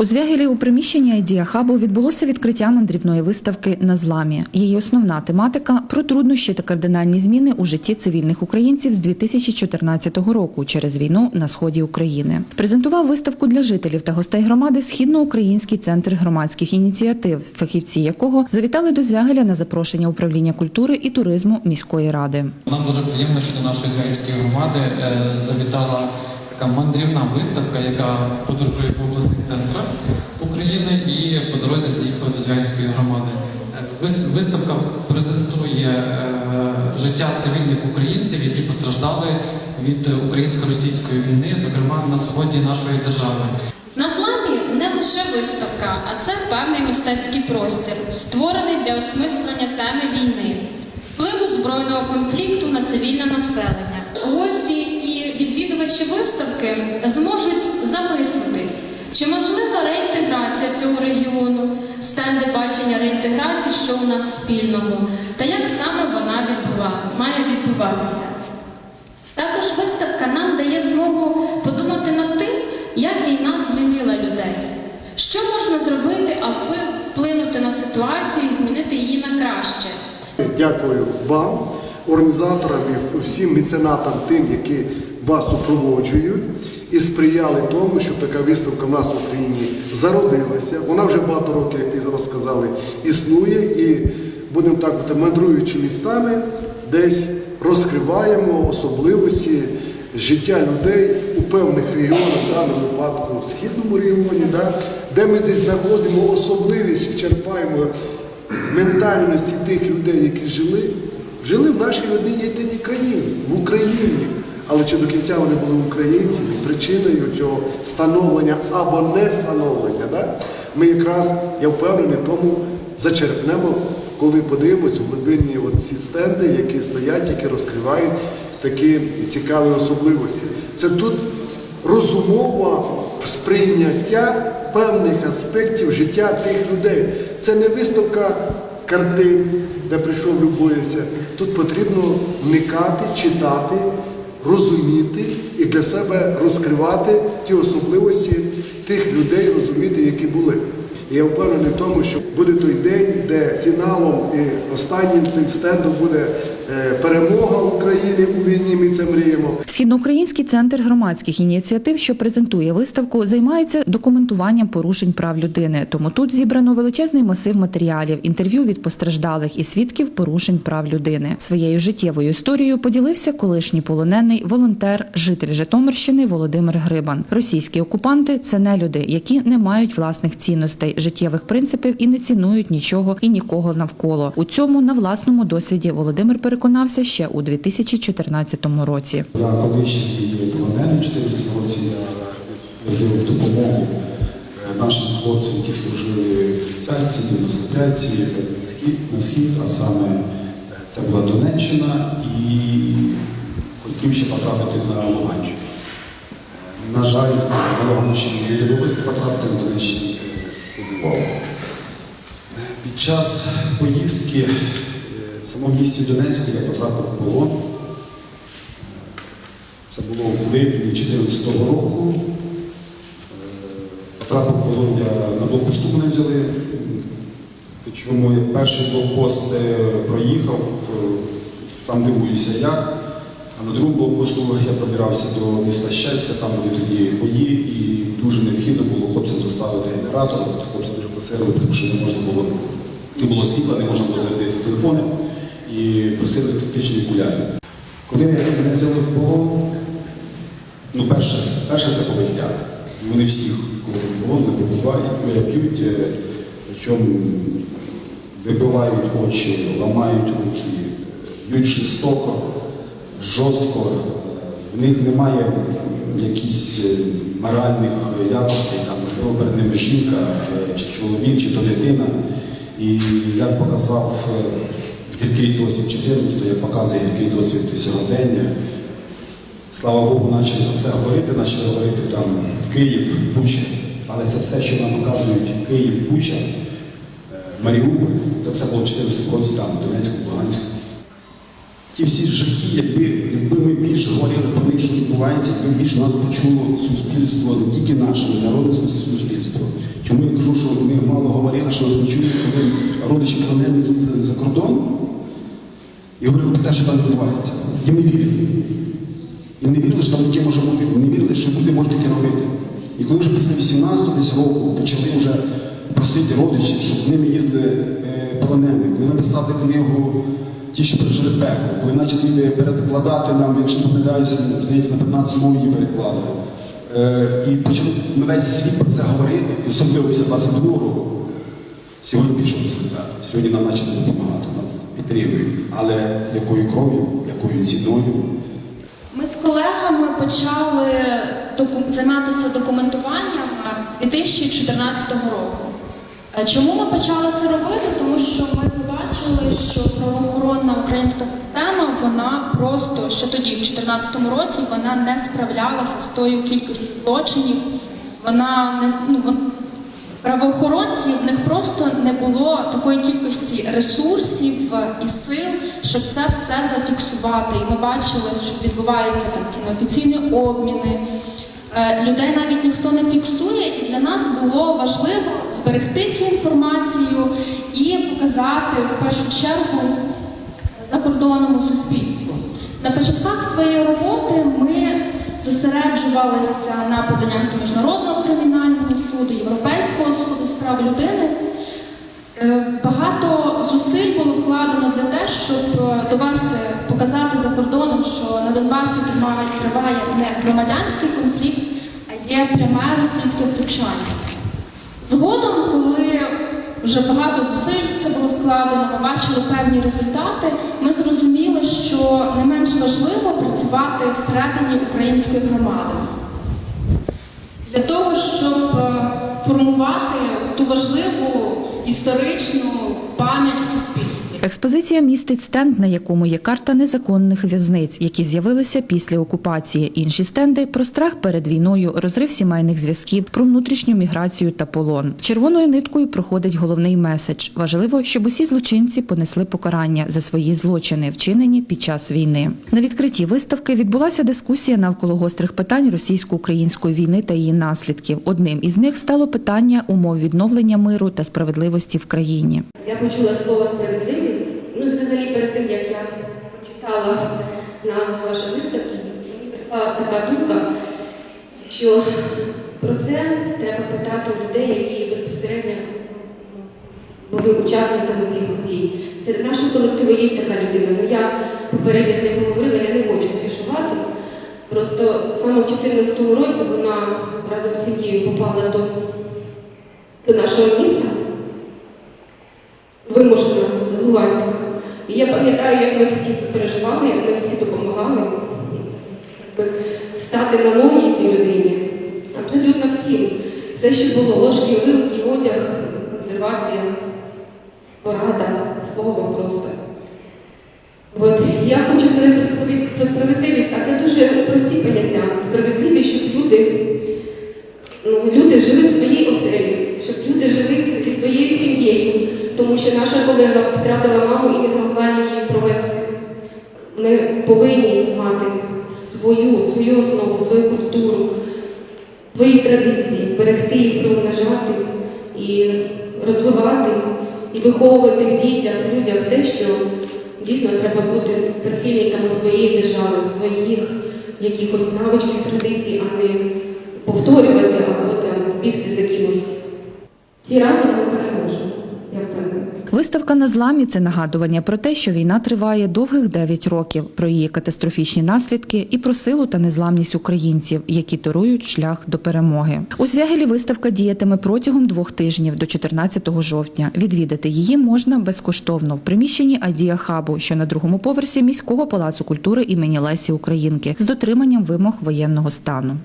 У Звягелі у приміщенні Айдія відбулося відкриття мандрівної виставки на зламі. Її основна тематика про труднощі та кардинальні зміни у житті цивільних українців з 2014 року через війну на сході України. Презентував виставку для жителів та гостей громади Східноукраїнський центр громадських ініціатив, фахівці якого завітали до Звягеля на запрошення управління культури і туризму міської ради. Нам дуже приємно, що до нашої звягільської громади е, завітала така мандрівна виставка, яка подорожує по обласних центрах України і по дорозі заїхала до Звягільської громади. Е, Виставка презентує е, життя цивільних українців, які постраждали від українсько-російської війни, зокрема на сході нашої держави. На зламі не лише виставка, а це певний мистецький простір, створений для осмислення теми війни, впливу збройного конфлікту на цивільне населення. Гості відвідувачі виставки зможуть замислитись, чи можлива реінтеграція цього регіону, стенди бачення реінтеграції, що у нас спільного, та як саме вона має відбуватися. Також виставка нам дає змогу подумати над тим, як війна змінила людей. Що можна зробити, аби вплинути на ситуацію і змінити її на краще? Дякую вам, організаторам і всім меценатам, тим, які вас супроводжують і сприяли тому, щоб така виставка в нас в Україні зародилася. Вона вже багато років, як ви розказали, існує і будемо так бути мандруючи містами, десь розкриваємо особливості життя людей у певних регіонах, в даному випадку в східному регіоні, да, де ми десь знаходимо особливість, і черпаємо ментальності тих людей, які жили, жили в нашій одній єдиній країні, в Україні. Але чи до кінця вони були українці, і причиною цього становлення або не становлення, да? ми якраз, я впевнений, тому зачерпнемо, коли подивимось глибинні ці стенди, які стоять, які розкривають такі цікаві особливості. Це тут розумове сприйняття певних аспектів життя тих людей. Це не виставка картин, де прийшов любуєшся. Тут потрібно вникати, читати, розуміти і для себе розкривати ті особливості тих людей, розуміти, які були. І я впевнений в тому, що буде той день, де фіналом і останнім тим стендом буде перемога України у війні. Ми це мріємо. Східноукраїнський центр громадських ініціатив, що презентує виставку, займається документуванням порушень прав людини. Тому тут зібрано величезний масив матеріалів, інтерв'ю від постраждалих і свідків порушень прав людини. Своєю життєвою історією поділився колишній полонений волонтер, житель Житомирщини Володимир Грибан. Російські окупанти це не люди, які не мають власних цінностей, життєвих принципів і не цінують нічого і нікого навколо. У цьому на власному досвіді Володимир переконався ще у 2014 році. Я колишній полонений 14 році я возив допомогу е, нашим хлопцям, які служили в цяці, 95-ці, на схід, а саме е, це була Донеччина і хотів ще потрапити на Луганщину. Е, На жаль, на Луганщині не довелося потрапити на Донеччині побував. Під час поїздки самому місті Донецьку я потрапив в полон. Це було в липні 2014 року. Е, Потрапив в полон я на блокпосту мене взяли. Причому як перший блокпост проїхав, е, сам дивуюся я. А на другому блокпосту я пробирався до міста щастя, там були тоді бої, і дуже необхідно було хлопцям доставити генератор. Хлопці дуже просили, тому що не можна було, не було світла, не можна було зарядити телефони і просили тактичні окуляри. Коли мене взяли в полон, ну перше, перше це побиття. Вони всіх, коли в полон, вибивають, б'ють, е, причому вибивають очі, ламають руки, б'ють жорстоко, жорстко. В них немає якихось е, моральних якостей, там, можливо, перед ними жінка, е, чи чоловік, чи то дитина. І як показав гіркий досвід 14, як показує гіркий досвід сьогодення, Слава Богу, почали про це говорити, почали говорити там Київ, Буча. Але це все, що нам показують Київ, Буча, е, Маріуполь, це все було в 14 році там, Донецьк, Луганськ. Ті всі жахи, якби, якби ми більш говорили про них, що відбувається, якби більш нас почуло суспільство, не тільки наше, міжнародне суспільство. Чому я кажу, що ми мало говорили, що нас не чують, коли родичі їздили за кордон і говорили про те, що там відбувається. Їм не вірили. Їм не вірили, що там таке може бути. Вони не вірили, що люди можуть таке робити. І коли вже після 18 десь року почали вже просити родичі, щоб з ними їздили е, полонені, коли написали книгу ті, що пережили пекло, коли почали перекладати нам, якщо не помиляюся, здається, на 15 мов її переклали. Е, і почали на весь світ про це говорити, особливо після 22 року. Сьогодні пішов результат. Сьогодні нам почали допомагати, нас. Але якою кров'ю, якою ціною. Ми з колегами почали займатися документуванням з 2014 року. Е, Чому ми почали це робити? Тому що ми побачили, що правоохоронна українська система вона просто ще тоді, в 2014 році, вона не справлялася з тою кількістю злочинів. Вона не ну, вон- правоохоронці в них просто не було такої кількості ресурсів і сил, щоб це все зафіксувати. І ми бачили, що відбуваються там ці неофіційні обміни. Е, Людей навіть ніхто не фіксує, і для нас було важливо зберегти цю інформацію і показати в першу чергу закордонному суспільству. На початках своєї роботи ми зосереджувалися на поданнях до Міжнародного кримінального суду, Європейського суду з прав людини. Е, Багато зусиль було вкладено для те, щоб е, довести, показати за кордоном, що на Донбасі триває, не громадянський конфлікт, а є пряме російське втручання. Згодом, коли вже багато зусиль в це було вкладено, ми бачили певні результати, ми зрозуміли, що не менш важливо працювати всередині української громади для того, щоб е, формувати ту важливу історичну пам'ять у суспільстві. Експозиція містить стенд, на якому є карта незаконних в'язниць, які з'явилися після окупації. Інші стенди про страх перед війною, розрив сімейних зв'язків, про внутрішню міграцію та полон. Червоною ниткою проходить головний меседж. Важливо, щоб усі злочинці понесли покарання за свої злочини, вчинені під час війни. На відкритті виставки відбулася дискусія навколо гострих питань російсько-української війни та її наслідків. Одним із них стало питання умов відновлення миру та справедливості в країні. Я почула слово справедливість. Ну і взагалі перед тим, як я прочитала назву вашої виставки, мені прийшла така думка, що про це треба питати у людей, які безпосередньо були учасниками цих подій. Серед нашого колективу є така людина. Ну я попередньо з нею говорила, я не хочу афішувати. Просто саме в 2014 році вона разом з сім'єю попала до, до нашого міста вимушено з Луганська. І я пам'ятаю, як ми всі переживали, як ми всі допомагали стати на ноги цій людині. Все, що було ложки, вилки, одяг, консервація, порада, слово просто. От я хочу сказати про справедливість, а це дуже прості поняття. Справедливість, щоб люди, ну, люди жили в своїй оселі, щоб люди жили зі своєю сім'єю, тому що наша колега втратила маму і не змогла її провести. Ми повинні мати свою, свою основу, свою культуру, свої традиції, берегти їх, примножати і розвивати, і виховувати в дітях, людях те, що дійсно треба бути прихильниками своєї держави, своїх якихось навичних традицій, а не повторювати або там бігти за кимось. Всі разом ми переможемо, я впевнена. Виставка на зламі це нагадування про те, що війна триває довгих 9 років, про її катастрофічні наслідки і про силу та незламність українців, які торують шлях до перемоги. У Звягелі виставка діятиме протягом двох тижнів до 14 жовтня. Відвідати її можна безкоштовно в приміщенні Адія Хабу, що на другому поверсі міського палацу культури імені Лесі Українки, з дотриманням вимог воєнного стану.